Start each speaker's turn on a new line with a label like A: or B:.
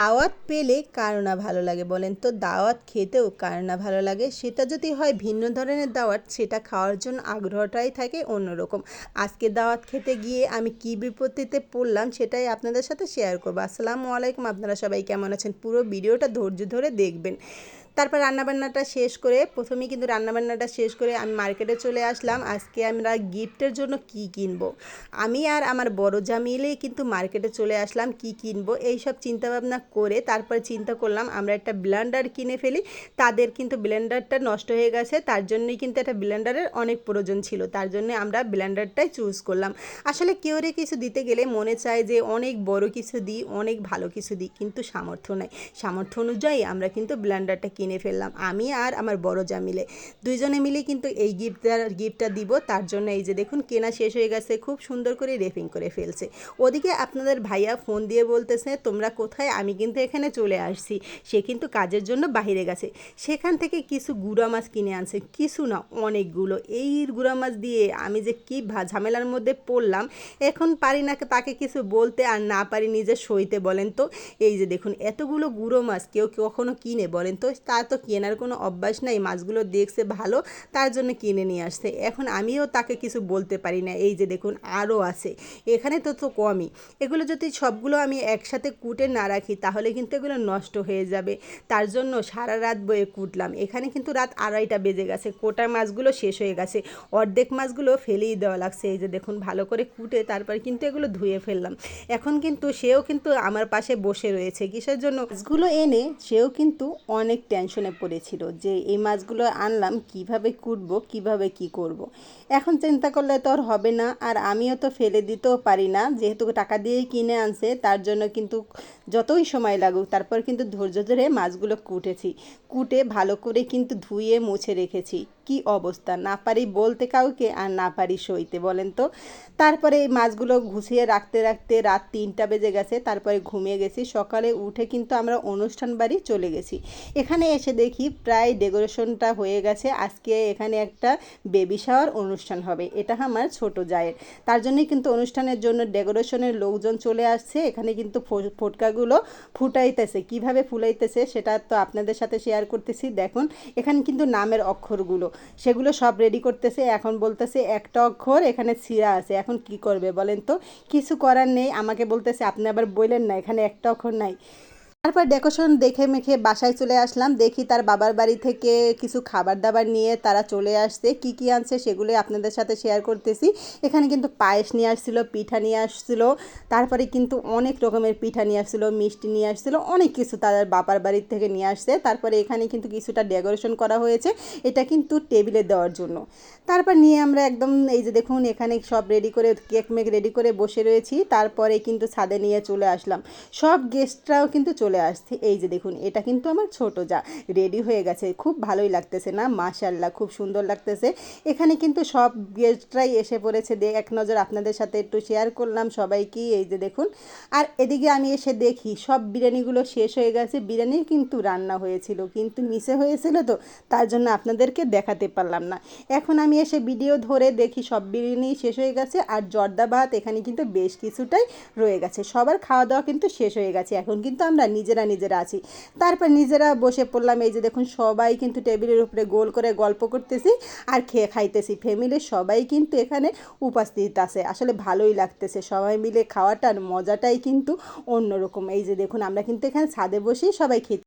A: দাওয়াত পেলে কার না ভালো লাগে বলেন তো? দাওয়াত খেতেও কার না ভালো লাগে? সেটা যদি হয় ভিন্ন ধরনের দাওয়াত, সেটা খাওয়ার জন্য আগ্রহটাই থাকে অন্যরকম। আজকে দাওয়াত খেতে গিয়ে আমি কি বিপত্তিতে পড়লাম সেটাই আপনাদের সাথে শেয়ার করব। আসসালামু আলাইকুম, আপনারা সবাই কেমন আছেন? পুরো ভিডিওটা ধৈর্য ধরে দেখবেন। তারপর রান্নাবান্নাটা শেষ করে প্রথমেই কিন্তু রান্নাবান্নাটা শেষ করে আমি মার্কেটে চলে আসলাম। আজকে আমরা গিফটের জন্য কি কিনবো? আমি আর আমার বড় যা মিলেই কিন্তু মার্কেটে চলে আসলাম কি কিনবো? এই সব চিন্তাভাবনা করে তারপরে চিন্তা করলাম, আমরা একটা ব্লেন্ডার কিনে ফেলি। তাদের কিন্তু ব্লেন্ডারটা নষ্ট হয়ে গেছে, তার জন্যই কিন্তু একটা ব্লেন্ডারের অনেক প্রয়োজন ছিল, তার জন্য আমরা ব্লেন্ডারটাই চুজ করলাম। আসলে কেউরে কিছু দিতে গেলে মনে চায় যে অনেক বড় কিছু দিই, অনেক ভালো কিছু দিই, কিন্তু সামর্থ্য নাই। সামর্থ্য অনুযায়ী আমরা কিন্তু ব্লেন্ডারটা কিনে ফেললাম। আমি আর আমার বড় যা মিলে। দুইজনে মিলে কিন্তু এই গিফটটা গিফটটা দিব। তার জন্য এই যে দেখুন, কেনা শেষ হয়ে গেছে। খুব সুন্দর করে রেপিং করে ফেলছে। ওদিকে আপনাদের ভাইয়া ফোন দিয়ে বলতেছে, তোমরা কোথায়? আমি কিন্তু এখানে চলে আসছি। সে কিন্তু কাজের জন্য বাহিরে গেছে। সেখান থেকে কিছু গুঁড়া মাছ কিনে আনছে। কিছু না, অনেকগুলো। এই গুঁড়া মাছ দিয়ে আমি যে কী ঝামেলার মধ্যে পড়লাম, এখন পারি না তাকে কিছু বলতে আর না পারি নিজে সইতে বলেন তো। এই যে দেখুন, এতগুলো গুঁড়ো মাছ কেউ কখনো কিনে বলেন তো? তার তো কেনার কোনো অভ্যাস নাই, মাছগুলো দেখছে ভালো, তার জন্য কিনে নিয়ে আসছে। এখন আমিও তাকে কিছু বলতে পারি না, এই যে দেখুন আরও আছে। এখানে তো তো কমই। এগুলো যদি সবগুলো আমি একসাথে কুটে না রাখি, তাহলে কিন্তু এগুলো নষ্ট হয়ে যাবে। তার জন্য সারা রাত বয়ে কুটলাম। এখানে কিন্তু রাত আড়াইটা বেজে গেছে কোটা মাছগুলো শেষ হয়ে গেছে। অর্ধেক মাছগুলো ফেলেই দেওয়া লাগছে, এই যে দেখুন ভালো করে কুটে তারপর কিন্তু এগুলো ধুয়ে ফেললাম। এখন কিন্তু সেও কিন্তু আমার পাশে বসে রয়েছে। কিসের জন্য? মাছগুলো এনে সেও কিন্তু অনেক টেনশনে পড়েছিল যে এই মাছগুলো আনলাম, কীভাবে কুটবো, কীভাবে কি করব। এখন চিন্তা করলে তো আর হবে না, আর আমিও তো ফেলে দিতেও পারি না যেহেতু টাকা দিয়েই কিনে আনছে, তার জন্য কিন্তু যতই সময় লাগুক, তারপর কিন্তু ধৈর্য ধরে মাছগুলো কুটেছি। কুটে ভালো করে কিন্তু ধুয়ে মুছে রেখেছি। কি অবস্থা? না পারি বলতে কাউকে আর না পারি সইতে, বলেন তো? তারপরে এই মাছগুলো ঘুষিয়ে রাখতে রাখতে রাত তিনটা বেজে গেছে, তারপরে ঘুমিয়ে গেছি। সকালে উঠে কিন্তু আমরা অনুষ্ঠান বাড়ি চলে গেছি। এখানে এসে দেখি প্রায় ডেকোরেশনটা হয়ে গেছে। আজকে এখানে একটা বেবি শাওয়ার অনুষ্ঠান হবে। এটা আমার ছোট জায়ের। তার জন্যই কিন্তু অনুষ্ঠানের জন্য ডেকোরেশনের লোকজন চলে আসছে। এখানে কিন্তু ফটকাগুলো ফুটাইতেছে, কীভাবে ফুলাইতেছে সেটা তো আপনাদের সাথে শেয়ার করতেছি। দেখুন, এখানে কিন্তু নামের অক্ষরগুলো সেগুলো সব রেডি করতেছে। এখন বলতেছে একটা অক্ষর, এখানে ছিঁড়া আছে। এখন কি করবে বলেন তো? কিছু করার নেই, আমাকে বলতেছে, আপনি আবার বললেন না, এখানে একটা অক্ষর নাই। তারপর ডেকোরেশন দেখে মেখে বাসায় চলে আসলাম। দেখি তার বাবার বাড়ি থেকে কিছু খাবার দাবার নিয়ে তারা চলে আসছে। কি কি আনছে সেগুলো আপনাদের সাথে শেয়ার করতেছি। এখানে কিন্তু পায়েস নিয়ে আসছিল, পিঠা নিয়ে আসছিল। তারপরে কিন্তু অনেক রকমের পিঠা নিয়ে আসছিল, মিষ্টি নিয়ে আসছিল, অনেক কিছু তাদের বাবার বাড়ির থেকে নিয়ে আসছে। তারপরে এখানে কিন্তু কিছুটা ডেকোরেশন করা হয়েছে। এটা কিন্তু টেবিলে দেওয়ার জন্য। তারপর নিয়ে আমরা একদম এই যে দেখুন, এখানে সব রেডি করে কেক মেক রেডি করে বসে রয়েছি। তারপরে কিন্তু ছাদে নিয়ে চলে আসলাম। সব গেস্টরাও কিন্তু চলে চলে আসছি। এই যে দেখুন, এটা কিন্তু আমার ছোট যা রেডি হয়ে গেছে। খুব ভালোই লাগতেছে না? মাশাল্লাহ খুব সুন্দর লাগতেছে। এখানে কিন্তু সব গেস্টরাই এসে পড়েছে। দেখ এক নজর আপনাদের সাথে একটু শেয়ার করলাম সবাইকেই। এই যে দেখুন, আর এদিকে আমি এসে দেখি, সব বিরিয়ানিগুলো শেষ হয়ে গেছে। বিরিয়ানি কিন্তু রান্না হয়েছিল, কিন্তু মিসে হয়েছিল তো, তার জন্য আপনাদেরকে দেখাতে পারলাম না। এখন আমি এসে ভিডিও ধরে দেখি, সব বিরিয়ানি শেষ হয়ে গেছে। আর জর্দা ভাত এখানে কিন্তু বেশ কিছুটাই রয়ে গেছে। সবার খাওয়া দাওয়া কিন্তু শেষ হয়ে গেছে। এখন কিন্তু আমরা নিজেরা নিজেরা আছি। তারপর নিজেরা বসে পড়লাম, এই যে দেখুন সবাই কিন্তু টেবিলের উপরে গোল করে গল্প করতেছি আর খেয়ে খাইতেছি। ফ্যামিলির সবাই কিন্তু এখানে উপস্থিত আছে। আসলে ভালোই লাগতেছে। সবাই মিলে খাওয়াটার মজাটাই কিন্তু অন্যরকম। এই যে দেখুন, আমরা কিন্তু এখানে ছাদে বসেই সবাই খেতে